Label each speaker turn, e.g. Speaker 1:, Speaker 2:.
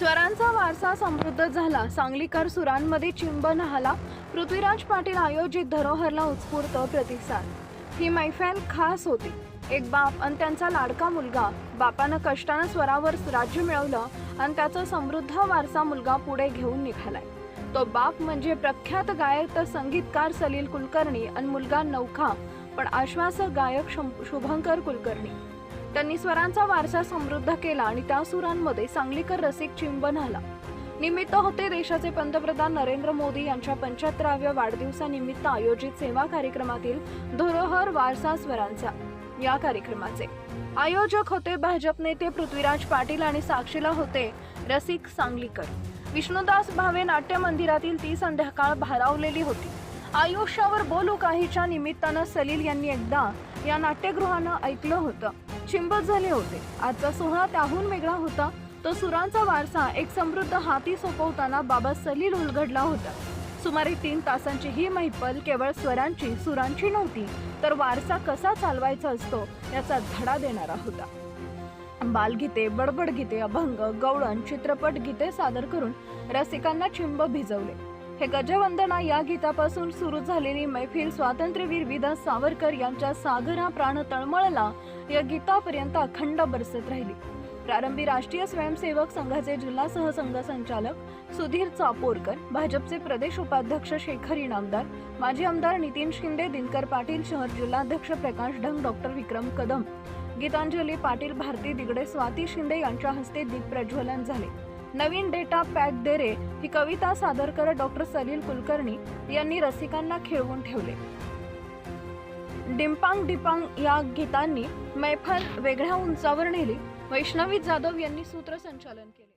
Speaker 1: स्वरांचा वारसा समृद्ध झाला. सांगलीकर सुरांमध्ये चिंब नहाला. पृथ्वीराज पाटील आयोजित धरोहरला उत्स्फूर्त प्रतिसाद. ही मैफल खास होती. एक बाप आणि त्यांचा लाडका मुलगा. बापानं कष्टानं स्वरावर राज्य मिळवलं आणि त्याचा समृद्ध वारसा मुलगा पुढे घेऊन निघालाय. तो बाप म्हणजे प्रख्यात गायक तर संगीतकार सलील कुलकर्णी आणि मुलगा नौखा. पण आश्वासक गायक शं- शुभंकर कुलकर्णी. त्यांनी स्वरांचा वारसा समृद्ध केला आणि त्या सुरांमध्ये सांगलीकर रसिक चिंबन आला. निमित्त होते देशाचे पंतप्रधान नरेंद्र मोदी यांच्या पंच्याहत्तराव्या वाढदिवसानिमित्त आयोजित सेवा कार्यक्रमातील धरोहर वारसा स्वरांचा. या कार्यक्रमाचे आयोजक होते भाजप नेते पृथ्वीराज पाटील आणि साक्षीला होते रसिक सांगलीकर. विष्णुदास भावे नाट्य मंदिरातील ती संध्याकाळ भारावलेली होती. आयुष्यावर बोलू काहीच्या निमित्तानं सलील यांनी एकदा या नाट्यगृहानं ऐकलं होतं. चिंबत झाले होते. आजचा सोहळा त्याहून वेगळा होता. तो सुरांचा वारसा एक समृद्ध हाती सोपवताना बाबा सलील उलगडला होता. सुमारे तीन तासांची ही मैफल केवळ स्वरांची सुरांची नव्हती तर वारसा कसा चालवायचा असतो याचा धडा देणारा होता. बालगीते बडबड गीते अभंग गवळण चित्रपट गीते सादर करून रसिकांना चिंब भिजवले. हे गजवंदना या गीतापासून सुरू झालेली मैफिल स्वातंत्र्यवीर विदा सावरकर यांच्या सागरा प्राण तळमळला या गीतापर्यंत अखंड बरसत राहिली. प्रारंभी राष्ट्रीय स्वयंसेवक संघाचे जिल्हा सहसंघ संचालक सुधीर चापोरकर भाजपचे प्रदेश उपाध्यक्ष शेखर इनामदार माजी आमदार नितीन शिंदे दिनकर पाटील शहर जिल्हाध्यक्ष प्रकाश ढंग डॉक्टर विक्रम कदम गीतांजली पाटील भारती दिगडे स्वाती शिंदे यांच्या हस्ते दीप प्रज्वलन झाले. नवीन डेटा पॅक देरे ही कविता सादर करत डॉक्टर सलील कुलकर्णी यांनी रसिकांना खेळवून ठेवले. डिंपांग डिपांग या गीतांनी मैफल वेगळ्या उंचावर नेली. वैष्णवी जाधव यांनी सूत्रसंचालन केले.